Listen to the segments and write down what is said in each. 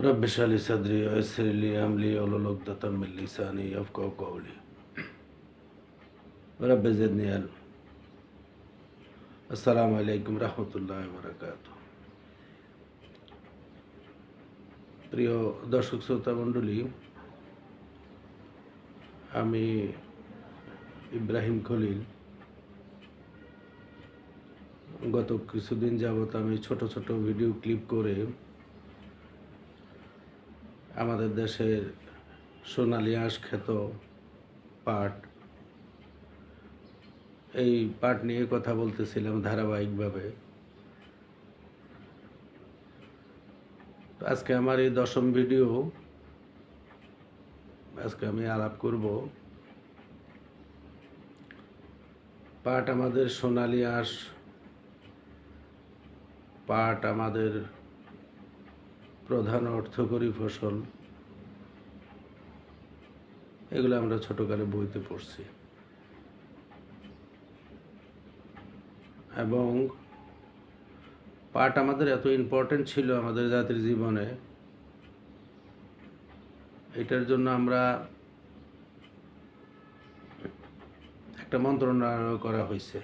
رب اشرح لي صدري ويسر لي امري واحلل عقدة من لساني يفقهوا قولي رب زدني علما আসসালামু আলাইকুম রহমতুল্লাহ বারাকাত প্রিয় দর্শক শ্রোতা মণ্ডলী আমি ইব্রাহিম খলিল গত কিছুদিন যাবত আমি ছোট ছোট ভিডিও ক্লিপ করে আমাদের দেশের সোনালী আঁশ খ্যাত পাট। এই পাঠ নিয়ে কথা বলতেছিলাম ধারাবাহিকভাবে। আজকে আমার এই দশম ভিডিও। আজকে আমি আলাপ করব। পাট আমাদের সোনালি আঁশ, পাট আমাদের প্রধান অর্থকরী ফসল। এগুলো আমরা ছোটকালে বইতে পড়ছি। এবং পাট আমাদের এত ইম্পর্টেন্ট ছিল আমাদের জাতির জীবনে। এটার জন্য আমরা একটা মন্ত্রণালয় করা হয়েছে।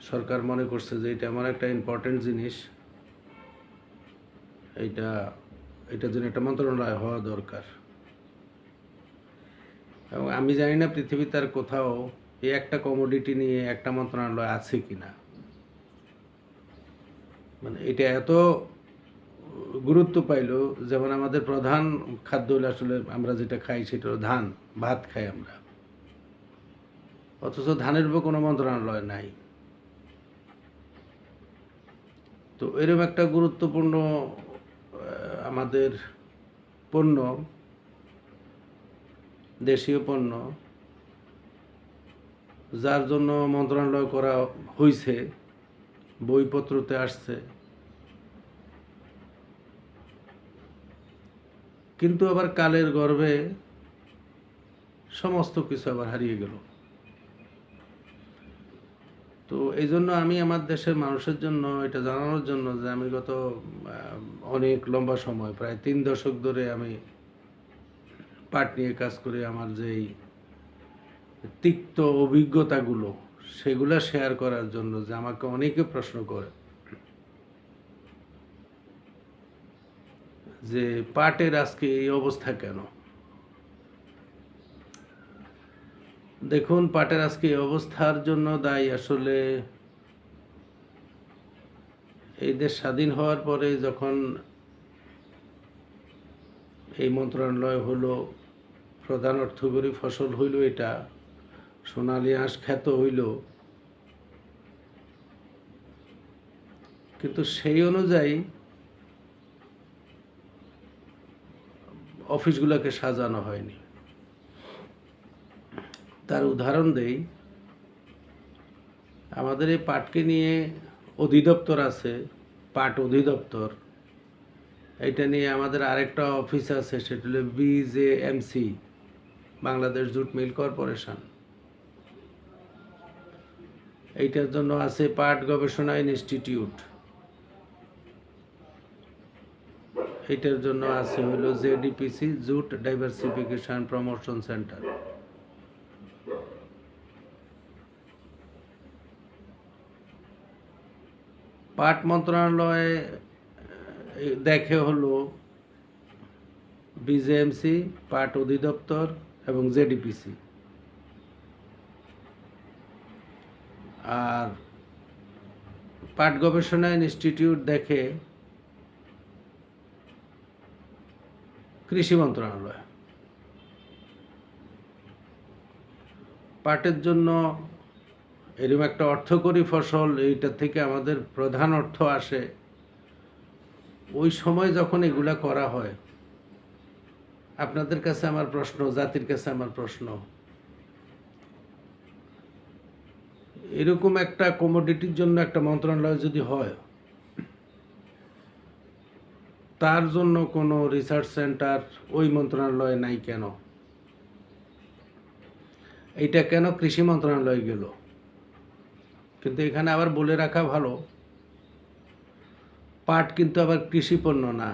সরকার মনে করছে যে এটা এমন একটা ইম্পর্টেন্ট জিনিস এইটা এটার জন্য একটা মন্ত্রণালয় হওয়া দরকার। এবং আমি জানি না পৃথিবীতে আর কোথাও এই একটা কমোডিটি নিয়ে একটা মন্ত্রণালয় আছে কি না মানে এটা এত গুরুত্ব পাইলো, যেমন আমাদের প্রধান খাদ্য হলো আসলে আমরা যেটা খাই সেটা হলো ধান, ভাত খাই আমরা। অথচ ধানের উপর কোনো মন্ত্রণালয় নাই। তো এরকম একটা গুরুত্বপূর্ণ আমাদের পণ্য, দেশীয় পণ্য, যার জন্য মন্ত্রণালয় করা হয়েছে বইপত্রতে আসছে। কিন্তু আবার কালের গর্ভে সমস্ত কিছু আবার হারিয়ে গেল। তো এই জন্য আমি আমার দেশের মানুষের জন্য এটা জানানোর জন্য যে আমি গত অনেক লম্বা সময়, প্রায় তিন দশক ধরে আমি পাট নিয়ে কাজ করে আমার যেই তিক্ত অভিজ্ঞতাগুলো, সেগুলো শেয়ার করার জন্য যে আমাকে অনেকে প্রশ্ন করে। যে পাটের আজকে এই অবস্থা কেন? দেখুন, পাটের আজকে অবস্থার জন্য দায়ী। আসলে এই দেশ স্বাধীন হওয়ার পরে যখন এই মন্ত্রণালয় হলো, প্রধান অর্থকরী ফসল হইল এটা, সোনালি আঁশ খ্যাত হইল। কিন্তু সেই অনুযায়ী অফিসগুলোকে সাজানো হয়নি। তার উদাহরণ দেই। আমাদের এই পাটকে নিয়ে অধিদপ্তর আছে পাট অধিদপ্তর। এটা নিয়ে আমাদের আরেকটা অফিস আছে, সেটা হলো BJMC Bangladesh jute mill corporation. এইটার জন্য আছে পাট গবেষণা ইনস্টিটিউট। এইটার জন্য আছে হলো JDPC jute diversification promotion centre. পাট মন্ত্রণালয়ে দেখে হলো বিজেএমসি পাট অধিদপ্তর এবং জেডিপিসি আর পাট গবেষণা ইনস্টিটিউট দেখে কৃষি মন্ত্রণালয়। পাটের জন্য এরকম একটা অর্থকরী ফসল, এইটা থেকে আমাদের প্রধান অর্থ আসে। ওই সময় যখন এগুলা করা হয়, আপনাদের কাছে আমার প্রশ্ন, জাতির কাছে আমার প্রশ্ন। এরকম একটা কমোডিটির জন্য একটা মন্ত্রণালয় যদি হয়, তার জন্য কোনো রিসার্চ সেন্টার ওই মন্ত্রণালয়ে নাই কেন? এইটা কেন কৃষি মন্ত্রণালয়ে গেল? কিন্তু এখানে আবার বলে রাখা ভালো, পাট কিন্তু আবার কৃষি পণ্য না।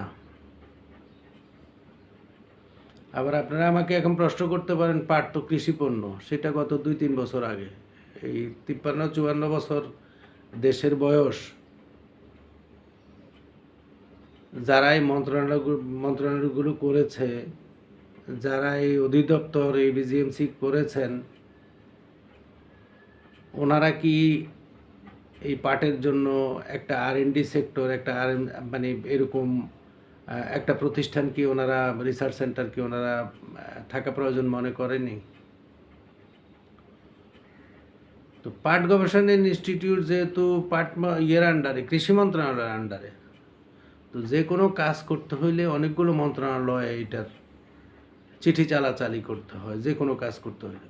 আবার আপনারা আমাকে এখন প্রশ্ন করতে পারেন, পাট তো কৃষি পণ্য সেটা গত দুই তিন বছর আগে, এই তিপ্পান্ন চুয়ান্ন বছর দেশের বয়স। যারা এই মন্ত্রণালয় মন্ত্রণালয়গুলো করেছে যারা এই অধিদপ্তর, এই বিজিএমসি করেছেন, ওনারা কি এই পাটের জন্য একটা আর ডি সেক্টর একটা আর মানে এরকম একটা প্রতিষ্ঠান কি ওনারা রিসার্চ সেন্টার কি ওনারা থাকা প্রয়োজন মনে করেনি? তো পাট গবেষণা ইনস্টিটিউট যেহেতু পাট ইয়ের আন্ডারে কৃষি মন্ত্রণালয়ের আন্ডারে তো যে কোনো কাজ করতে হইলে অনেকগুলো মন্ত্রণালয় এইটার চিঠি চালাচালি করতে হয়, যে কোনো কাজ করতে হইলে।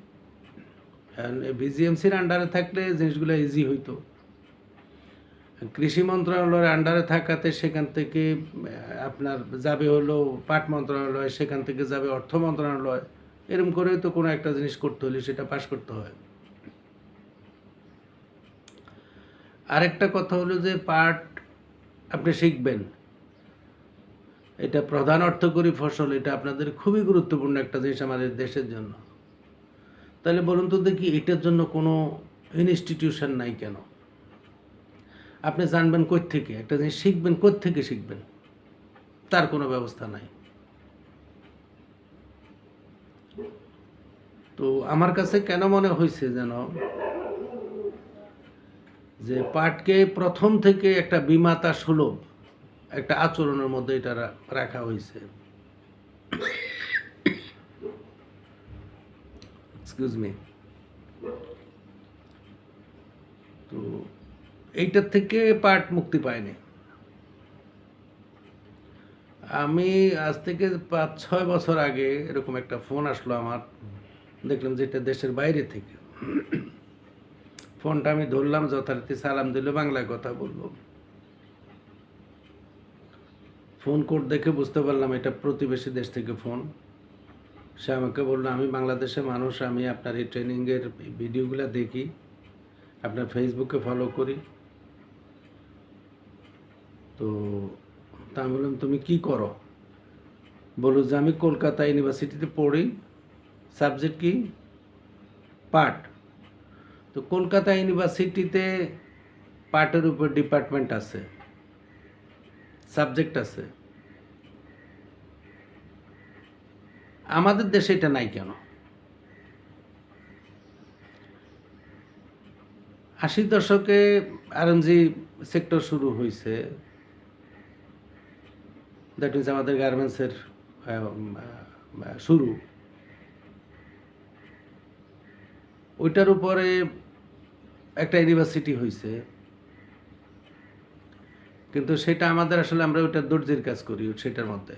বিজিএমসির আন্ডারে থাকলে জিনিসগুলো ইজি হইতো। কৃষি মন্ত্রণালয়ের আন্ডারে থাকাতে সেখান থেকে আপনার যাবে হলো পাট মন্ত্রণালয়, সেখান থেকে যাবে অর্থ মন্ত্রণালয়। এরকম করে তো কোনো একটা জিনিস করতে হলে সেটা পাশ করতে হয়। আরেকটা কথা হলো যে পাট আপনি শিখবেন। এটা প্রধান অর্থকরী ফসল, এটা আপনাদের খুবই গুরুত্বপূর্ণ একটা জিনিস আমাদের দেশের জন্য। তাহলে বলুন তো দেখি এটার জন্য কোনো ইনস্টিটিউশন নাই কেন? আপনি জানবেন থেকে একটা জিনিস শিখবেন থেকে শিখবেন। তার কোনো ব্যবস্থা নাই। তো আমার কাছে কেন মনে হয়েছে যেন যে পাটকে প্রথম থেকে একটা বিমাতা সুলভ, একটা আচরণের মধ্যে এটা রাখা হয়েছে এক্সকিউজ মি তো এইটার থেকে পাট মুক্তি পায়নি আমি আজ থেকে পাঁচ, ছয় বছর আগে এরকম একটা ফোন আসলো আমার। দেখলাম যে এটা দেশের বাইরে থেকে। ফোনটা আমি ধরলাম, যথারীতি সালাম দিল, বাংলায় কথা বলল। ফোন কোড দেখে বুঝতে পারলাম এটা প্রতিবেশী দেশ থেকে ফোন সে আমাকে বলল, আমি বাংলাদেশের মানুষ, আমি আপনার এই ট্রেনিংয়ের ভিডিওগুলো দেখি, আপনার ফেসবুকে ফলো করি। তো তা আমি বললাম, তুমি কি করো? বলল যে, আমি কলকাতা ইউনিভার্সিটিতে পড়ি। সাবজেক্ট কি? পাট। তো কলকাতা ইউনিভার্সিটিতে পাটের উপর ডিপার্টমেন্ট আছে, সাবজেক্ট আছে। আমাদের দেশে এটা নাই কেন? আশির দশকে আরএমজি সেক্টর শুরু হয়েছে দ্যাট মিনস আমাদের গার্মেন্টসের শুরু। ওইটার উপরে একটা ইউনিভার্সিটি হয়েছে কিন্তু সেটা আমাদের আসলে আমরা ওইটা দর্জির কাজ করি সেটার মধ্যে।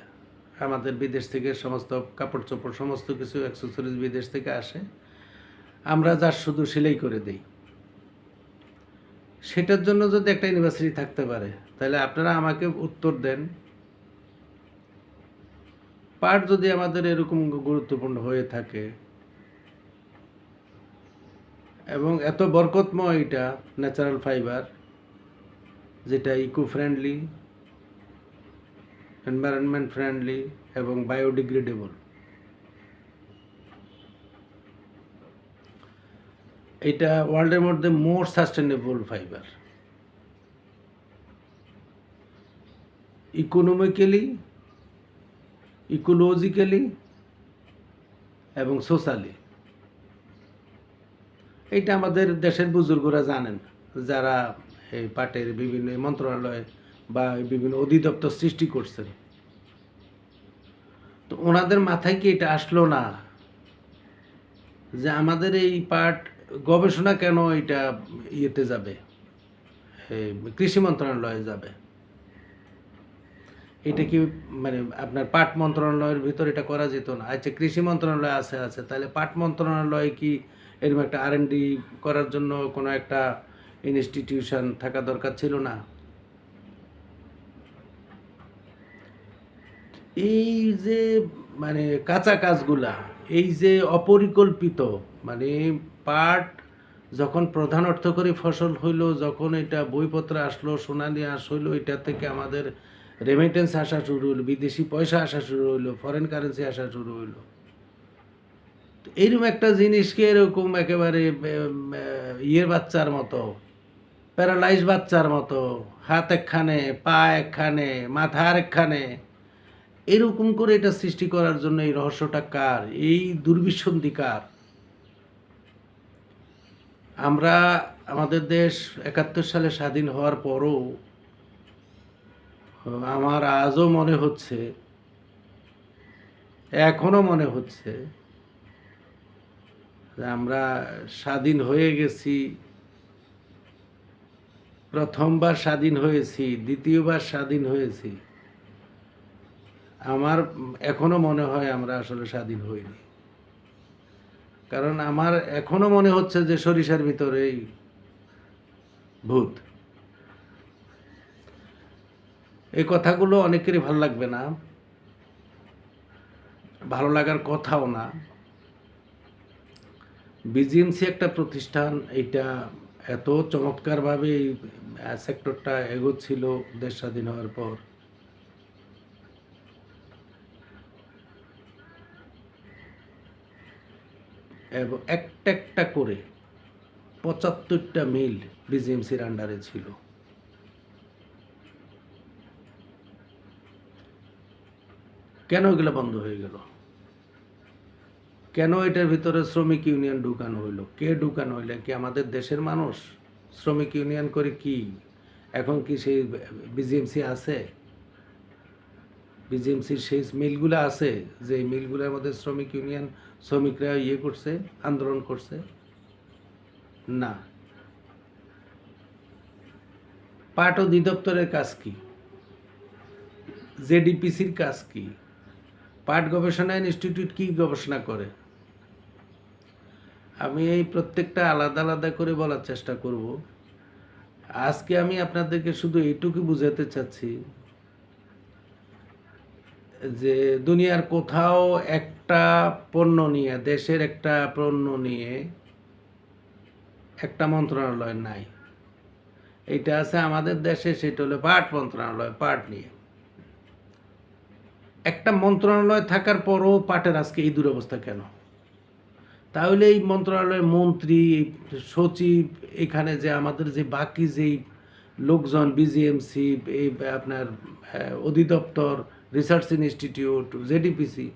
আমাদের বিদেশ থেকে সমস্ত কাপড় চোপড় সমস্ত কিছু অ্যাক্সেসরিজ বিদেশ থেকে আসে। আমরা যার শুধু সেলাই করে দেই। সেটার জন্য যদি একটা ইউনিভার্সিটি থাকতে পারে, তাহলে আপনারা আমাকে উত্তর দেন। পাট যদি আমাদের এরকম গুরুত্বপূর্ণ হয়ে থাকে, এবং এত বরকতময় এটা ন্যাচারাল ফাইবার যেটা ইকো ফ্রেন্ডলি এনভায়রনমেন্ট ফ্রেন্ডলি এবং বায়োডিগ্রেডেবল এটা ওয়ার্ল্ডের মধ্যে more sustainable fibre economically ecologically এবং সোশ্যালি এইটা আমাদের দেশের বুজুর্গরা জানেন, যারা এই পাটের বিভিন্ন মন্ত্রণালয় বা বিভিন্ন অধিদপ্তর সৃষ্টি করছেন। তো ওনাদের মাথায় কি এটা আসলো না? যে আমাদের এই পাট গবেষণা কেন এটা ইয়েতে যাবে? কৃষি মন্ত্রণালয়ে যাবে? এটা কি মানে আপনার পাট মন্ত্রণালয়ের ভিতর এটা করা যেত না? আচ্ছা কৃষি মন্ত্রণালয় আছে আছে। তাহলে পাট মন্ত্রণালয়ে কি এরকম একটা আর করার জন্য কোনো একটা ইনস্টিটিউশন থাকা দরকার ছিল না? এই যে মানে কাঁচা কাজগুলা, এই যে অপরিকল্পিত মানে পাট যখন প্রধান অর্থকরী ফসল হইল, যখন এটা বইপত্র আসলো, সোনালি আস হইল, এটা থেকে আমাদের রেমিটেন্স আসা শুরু হলো, বিদেশি পয়সা আসা শুরু হলো ফরেন কারেন্সি আসা শুরু হলো। এইরকম একটা জিনিসকে এরকম একেবারে ইয়ের বাচ্চার মতো প্যারালাইজ বাচ্চার মতো, হাত একখানে, পা একখানে, মাথা আর একখানে, এরকম করে এটা সৃষ্টি করার জন্য এই রহস্যটা কার? এই দুর্বিসন্ধি কার? আমরা আমাদের দেশ একাত্তর সালে স্বাধীন হওয়ার পরও আমার আজও মনে হচ্ছে এখনও মনে হচ্ছে আমরা স্বাধীন হয়ে গেছি, প্রথমবার স্বাধীন হয়েছি, দ্বিতীয়বার স্বাধীন হয়েছি। আমার এখনও মনে হয় আমরা আসলে স্বাধীন হইনি। কারণ আমার এখনও মনে হচ্ছে যে সরিষার ভিতরেই ভূত। এই কথাগুলো অনেকেরই ভালো লাগবে না। ভালো লাগার কথাও না। বিজিএমসি একটা প্রতিষ্ঠান এটা এত চমৎকারভাবে এই সেক্টরটা এগোচ্ছিল দেশ স্বাধীন হওয়ার পর। এবং, একটা একটা করে পঁচাত্তরটা মিল বিজিএমসির আন্ডারে ছিল। কেন এগুলো বন্ধ হয়ে গেল? কেন এটার ভিতরে শ্রমিক ইউনিয়ন ঢুকানো হইল? কে ঢুকানো হইলে? কি আমাদের দেশের মানুষ? শ্রমিক ইউনিয়ন করে কি? এখন কি সেই বিজিএমসি আছে? বিজিএমসির সেই মিলগুলো আছে, যে মিলগুলোর মধ্যে শ্রমিক ইউনিয়ন শ্রমিকরা ইয়ে করছে, আন্দোলন করছে? না। পাট অধিদপ্তরের কাজ কি? জেডিপিসির কাজ কি? পাট গবেষণা ইনস্টিটিউট কি গবেষণা করে? আমি এই প্রত্যেকটা আলাদা আলাদা করে বলার চেষ্টা করব। আজকে আমি আপনাদেরকে শুধু এইটুকু বুঝাতে চাচ্ছি যে দুনিয়ার কোথাও একটা পণ্য নিয়ে, দেশের একটা পণ্য নিয়ে একটা মন্ত্রণালয় নাই। এটা আছে আমাদের দেশে, সেটা হলো পাট মন্ত্রণালয় পাট নিয়ে। একটা মন্ত্রণালয় থাকার পরও পাটের আজকে এই দুরবস্থা কেন? তাহলে এই মন্ত্রণালয়ের মন্ত্রী, সচিব, এখানে যে আমাদের যে বাকি যেই লোকজন বিজিএমসি এই আপনার অধিদপ্তর, রিসার্চ ইনস্টিটিউট জেডিপিসি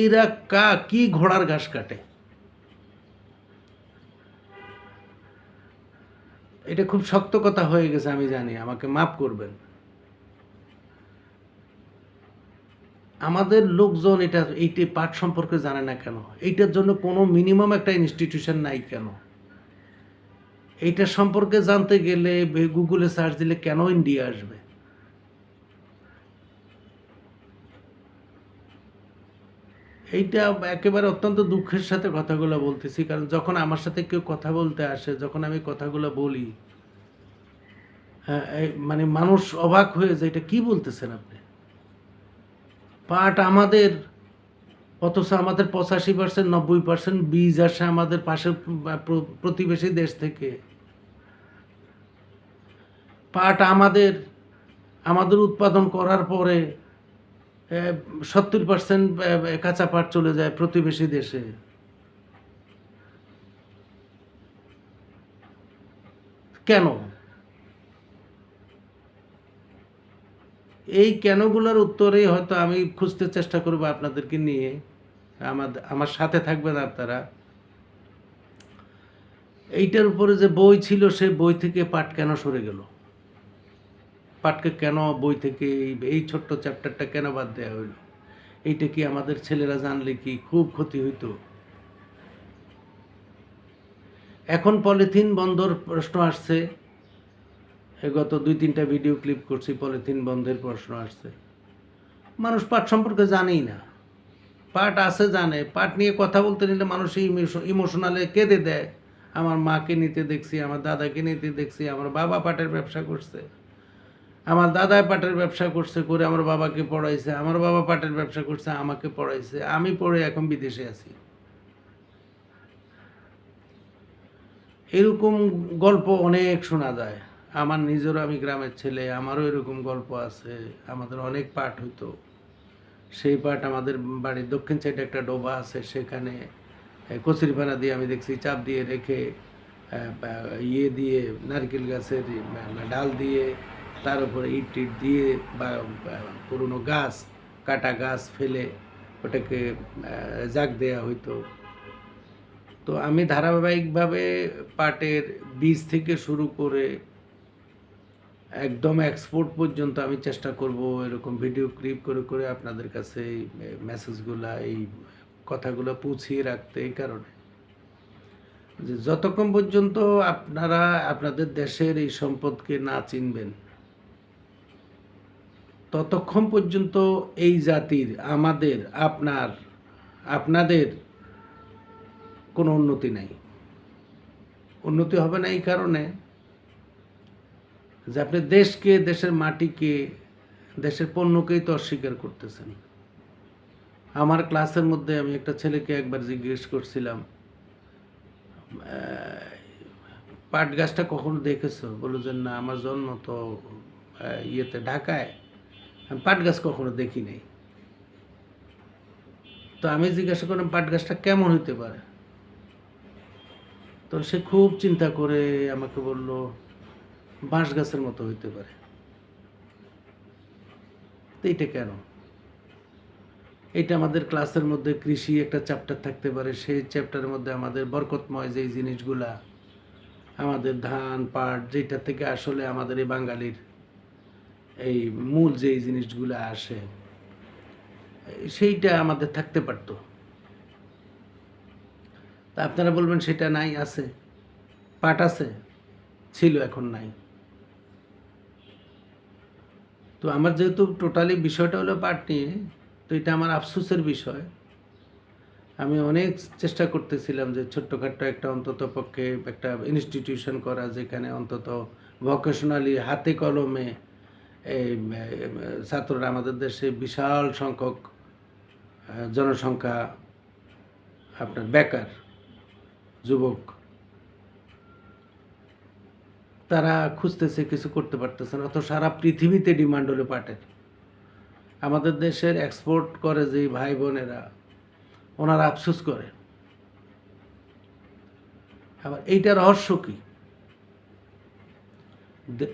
এরা কা, কি ঘোড়ার ঘাস কাটে? এটা খুব শক্ত কথা হয়ে গেছে, আমি জানি, আমাকে মাফ করবেন। আমাদের লোকজন এটা এইটি পাঠ সম্পর্কে জানে না কেন? এইটার জন্য কোনো মিনিমাম একটা ইনস্টিটিউশন নাই কেন? এইটা সম্পর্কে জানতে গেলে গুগলে সার্চ দিলে কেন ইন্ডিয়া আসবে? এইটা একেবারে অত্যন্ত দুঃখের সাথে কথাগুলো বলতেছি, কারণ যখন আমার সাথে কেউ কথা বলতে আসে, যখন আমি কথাগুলো বলি হ্যাঁ মানে মানুষ অবাক হয়ে যায়, এটা কি বলতেছেন আপনি? পাট আমাদের, অথচ আমাদের পঁচাশি পার্সেন্ট নব্বই পার্সেন্ট বীজ আসে আমাদের প্র- প্রতিবেশী দেশ থেকে। পাট আমাদের আমাদের উৎপাদন করার পরে সত্তর পার্সেন্ট কাঁচা পাট চলে যায় প্রতিবেশী দেশে। কেন? এই কেনগুলোর উত্তরেই হয়তো আমি খুঁজতে চেষ্টা করব আপনাদেরকে নিয়ে। আমার আমার সাথে থাকবেন আপনারা এইটার উপরে যে বই ছিল, সেই বই থেকে পাঠ কেন সরে গেল? পাঠকে কেন বই থেকে এই- ছোট্ট চ্যাপ্টারটা কেন বাদ দেওয়া হইল? এইটা কি আমাদের ছেলেরা জানলে কি খুব ক্ষতি হইতো? এখন পলিথিন বন্ধর প্রশ্ন আসছে। গত দুই তিনটা ভিডিও ক্লিপ করছি পলিথিন বন্ধের প্রশ্ন আসছে। মানুষ পাট সম্পর্কে জানেই না। পাট আছে, জানে। পাট নিয়ে কথা বলতে নিলে মানুষ ইমোশনালে কেঁদে দেয়। আমার মাকে নিতে দেখছি, আমার দাদাকে নিতে দেখছি, আমার বাবা পাটের ব্যবসা করছে। আমার দাদা পাটের ব্যবসা করছে করে আমার বাবাকে পড়াইছে, আমার বাবা পাটের ব্যবসা করছে, আমাকে পড়াইছে। আমি পড়ে এখন বিদেশে আছি। এরকম গল্প অনেক শোনা যায়। আমার নিজেরও আমি গ্রামের ছেলে, আমারও এরকম গল্প আছে, আমাদের অনেক পাঠ হইতো। সেই পাঠ আমাদের বাড়ির দক্ষিণ সাইডে একটা ডোবা আছে, সেখানে কচুরিপানা দিয়ে আমি দেখছি, চাপ দিয়ে রেখে ইয়ে দিয়ে, নারকেল গাছের ডাল দিয়ে, তার উপরে ইট টিট দিয়ে, বা পুরনো গাছ, কাটা গাছ ফেলে, ওটাকে জাগ দেয়া হইতো। তো আমি ধারাবাহিকভাবে পাটের বীজ থেকে শুরু করে একদম এক্সপোর্ট পর্যন্ত আমি চেষ্টা করব এরকম ভিডিও ক্লিপ করে করে আপনাদের কাছে এই মেসেজগুলা এই কথাগুলো পৌঁছিয়ে রাখতে এই কারণে। যে যতক্ষণ পর্যন্ত আপনারা, আপনাদের দেশের এই সম্পদকে না চিনবেন, ততক্ষণ পর্যন্ত এই জাতির, আমাদের, আপনার, আপনাদের কোনো উন্নতি নাই। উন্নতি হবে না এই কারণে। যে আপনি দেশকে, দেশের মাটিকে, দেশের পণ্যকেই তো অস্বীকার করতেছেন। আমার ক্লাসের মধ্যে আমি একটা ছেলেকে একবার জিজ্ঞেস করছিলাম পাট গাছটা কখনো দেখেছ? বলো যে, না, আমার জন্ম তো ইয়েতে, ঢাকায়। আমি পাট গাছ কখনো দেখি নাই। তো আমি জিজ্ঞাসা করলাম, পাট গাছটা কেমন হইতে পারে? তো সে খুব চিন্তা করে আমাকে বলল বাঁশ গাছের মতো হইতে পারে। তো এইটা কেন? এটা আমাদের ক্লাসের মধ্যে কৃষি একটা চ্যাপ্টার থাকতে পারে। সেই চ্যাপ্টারের মধ্যে আমাদের বরকতময় যেই জিনিসগুলা, আমাদের ধান, পাট যেটা থেকে আসলে আমাদের এই বাঙালির এই মূল যেই জিনিসগুলো আসে, সেইটা আমাদের থাকতে পারতো। তা আপনারা বলবেন সেটা নাই, আছে। পাট আছে? ছিল, এখন নাই। তো আমার যেহেতু টোটালি বিষয়টা হলো পাট নিয়ে, তো এটা আমার আফসোসের বিষয়। আমি অনেক চেষ্টা করতেছিলাম যে ছোট্টখাট্ট একটা অন্তত পক্ষে একটা ইনস্টিটিউশন করা, যেখানে অন্তত ভোকেশনালি হাতে কলমে এই ছাত্ররা আমাদের দেশে বিশাল সংখ্যক জনসংখ্যা আপনার বেকার, যুবক তারা খুঁজতেছে, কিছু করতে পারতেছে না। অত সারা পৃথিবীতে ডিমান্ড হলো পাটের। আমাদের দেশের এক্সপোর্ট করে যে ভাই বোনেরা, ওনারা আফসোস করে। আবার এইটা রহস্য কি?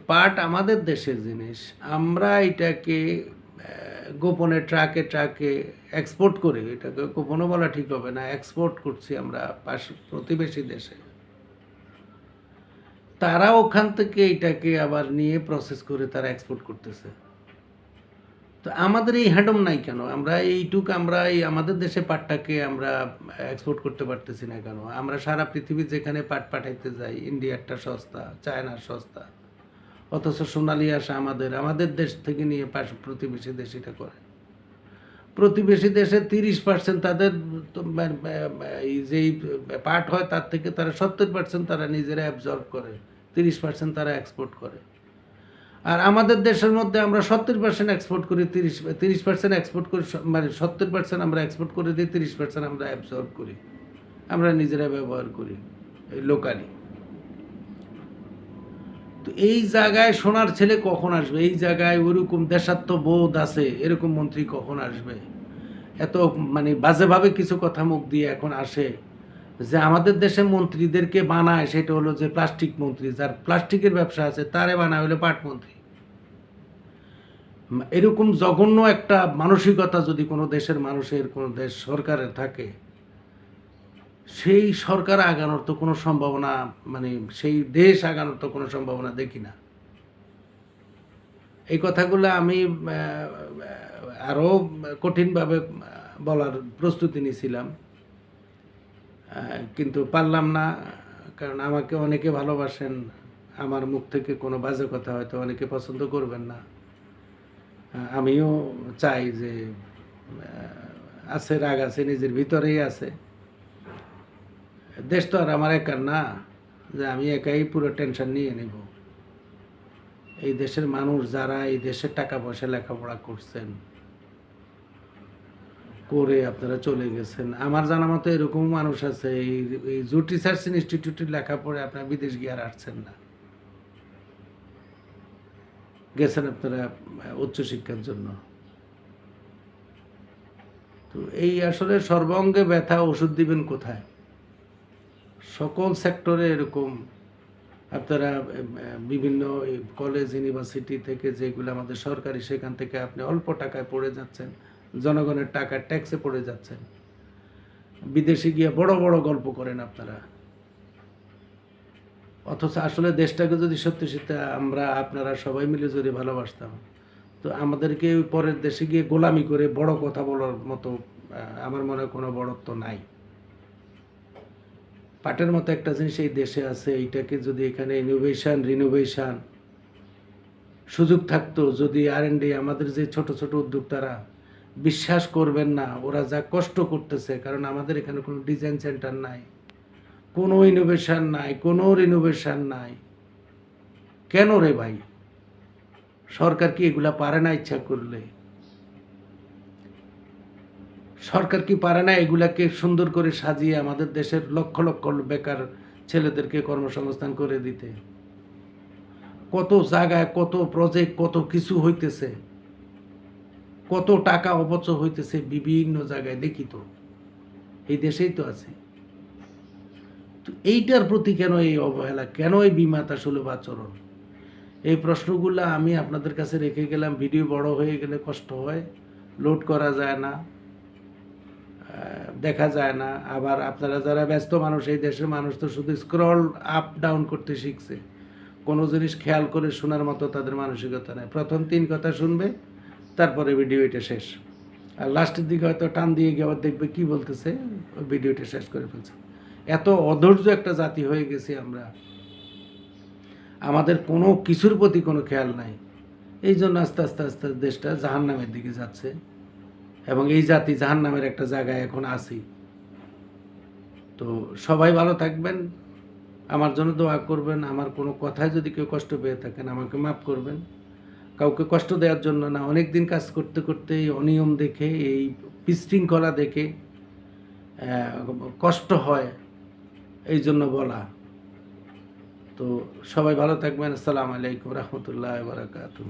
পাট আমাদের দেশের জিনিস, আমরা এটাকে গোপনে ট্রাকে ট্রাকে এক্সপোর্ট করি। এটাকে গোপনও বলা ঠিক হবে না এক্সপোর্ট করছি আমরা পাশ, প্রতিবেশী দেশে। তারা ওখান থেকে এটাকে আবার নিয়ে প্রসেস করে তারা এক্সপোর্ট করতেছে। তো আমাদের এই হ্যাডম নাই কেন? আমরা এইটুক আমরা এই আমাদের দেশে পাটটাকে আমরা এক্সপোর্ট করতে পারতেছি না কেন? আমরা সারা পৃথিবী যেখানে পাট পাঠাইতে যাই, ইন্ডিয়ারটা সস্তা, চায়নার সস্তা, অথচ সোনালি আসা আমাদের আমাদের দেশ থেকে নিয়ে পাশ প্রতিবেশী দেশ এটা করে। প্রতিবেশী দেশে তিরিশ পার্সেন্ট তাদের তো মা- মা- মা- এই যেই পাট হয় তার থেকে তারা সত্তর পার্সেন্ট তারা নিজেরা অ্যাবজর্ব করে। তিরিশ পার্সেন্ট তারা এক্সপোর্ট করে। আর আমাদের দেশের মধ্যে আমরা সত্তর পার্সেন্ট এক্সপোর্ট করি, তিরিশ তিরিশ পার্সেন্ট এক্সপোর্ট করি মানে সত্তর পার্সেন্ট আমরা এক্সপোর্ট করে দিই, তিরিশ পার্সেন্ট আমরা অ্যাবসর্ব করি। আমরা নিজেরা ব্যবহার করি লোকালি তো এই জায়গায় সোনার ছেলে কখন আসবে? এই জায়গায় ওরকম দেশাত্মবোধ আছে, এরকম মন্ত্রী কখন আসবে? এত মানে বাজেভাবে কিছু কথা মুখ দিয়ে এখন আসে। যে আমাদের দেশে মন্ত্রীদেরকে বানায়, সেটা হলো যে প্লাস্টিক মন্ত্রী। যার প্লাস্টিকের ব্যবসা আছে, তারে বানায়, হলো পাট মন্ত্রী এরকম জঘন্য একটা মানসিকতা যদি কোনো দেশের মানুষের, কোনো দেশ সরকারের থাকে, সেই সরকার আগানোর তো কোনো সম্ভাবনা মানে সেই দেশ আগানোর তো কোনো সম্ভাবনা দেখি না। এই কথাগুলো আমি আরও কঠিনভাবে বলার প্রস্তুতি নিয়েছিলাম। কিন্তু পারলাম না, কারণ আমাকে অনেকে ভালোবাসেন, আমার মুখ থেকে কোনো বাজে কথা হয়তো অনেকে পছন্দ করবেন না। আমিও চাই যে আছে, রাগ আছে, নিজের ভিতরেই আছে। দেশ তো আর আমার একার না, যে আমি একাই পুরো টেনশন নিয়ে নেব। এই দেশের মানুষ যারা এই দেশের টাকা পয়সা লেখাপড়া করছেন করে আপনারা চলে গেছেন। আমার জানা মতো এরকম মানুষ আছে, এই এই জুট রিসার্চ ইনস্টিটিউটের লেখাপড়ে আপনার বিদেশ গিয়ে আর আসছেন না। গেছেন আপনারা উচ্চশিক্ষার জন্য। তো এই আসলে সর্বাঙ্গে ব্যথা ওষুধ দিবেন কোথায়? সকল সেক্টরে এরকম। আপনারা বিভিন্ন কলেজ, ইউনিভার্সিটি থেকে যেগুলো আমাদের সরকারি, সেখান থেকে আপনি অল্প টাকায় পড়ে যাচ্ছেন। জনগণের টাকা ট্যাক্সে পড়ে যাচ্ছেন। বিদেশে গিয়ে বড় বড় গল্প করেন আপনারা। অথচ আসলে দেশটাকে যদি সত্যি সত্যি আমরা আপনারা সবাই মিলে যদি ভালোবাসতাম, তো আমাদেরকে পরের দেশে গিয়ে গোলামি করে বড় কথা বলার মতো আমার মনে কোনো বড়ত্ব নাই। পাটের মতো একটা জিনিস এই দেশে আছে, এইটাকে যদি এখানে ইনোভেশন রিনোভেশন সুযোগ থাকতো, যদি আর আমাদের যে ছোট ছোট উদ্যোক্তারা বিশ্বাস করবেন না, ওরা যা কষ্ট করতেছে, কারণ আমাদের এখানে কোনো ডিজাইন সেন্টার নাই, কোনো ইনোভেশন নাই, কোনো রিনোভেশন নাই। কেন রে ভাই? সরকার কি এগুলা পারে না ইচ্ছা করলে? সরকার কি পারে না এগুলাকে সুন্দর করে সাজিয়ে আমাদের দেশের লক্ষ লক্ষ বেকার ছেলেদেরকে কর্মসংস্থান করে দিতে? কত জায়গায় কত প্রজেক্ট কত কিছু হইতেছে। কত টাকা অপচয় হইতেছে বিভিন্ন জায়গায়, দেখি তো। এই দেশেই তো আছে। তো এইটার প্রতি কেন এই অবহেলা? কেন এই বিমাতা সুলভ আচরণ? এই প্রশ্নগুলো আমি আপনাদের কাছে রেখে গেলাম। ভিডিও বড় হয়ে গেলে কষ্ট হয়, লোড করা যায় না দেখা যায় না। আবার আপনারা যারা ব্যস্ত মানুষ, এই দেশের মানুষ তো শুধু স্ক্রল আপ ডাউন করতে শিখছে। কোনো জিনিস খেয়াল করে শোনার মতো তাদের মানসিকতা নেই। প্রথম তিন কথা শুনবে তারপরে ভিডিও এটা শেষ। আর লাস্টের দিকে হয়তো টান দিয়ে গিয়ে আবার দেখবে কী বলতেছে ভিডিওটা শেষ করে ফেলছে। এত অধৈর্য একটা জাতি হয়ে গেছি আমরা। আমাদের কোনো কিছুর প্রতি কোনো খেয়াল নাই। এই জন্য আস্তে আস্তে আস্তে দেশটা জাহান নামের দিকে যাচ্ছে। এবং এই জাতি জাহান নামের একটা জায়গায় এখন আছি। তো সবাই ভালো থাকবেন। আমার জন্য দোয়া করবেন। আমার কোনো কথায় যদি কেউ কষ্ট পেয়ে থাকেন, আমাকে মাফ করবেন। কাউকে কষ্ট দেওয়ার জন্য না অনেক দিন কাজ করতে করতে এই অনিয়ম দেখে, এই বিশৃঙ্খলা দেখে কষ্ট হয়, এই জন্য বলা। তো সবাই ভালো থাকবেন। আসসালামু আলাইকুম রহমতুল্লাহ বারাকাতুহ।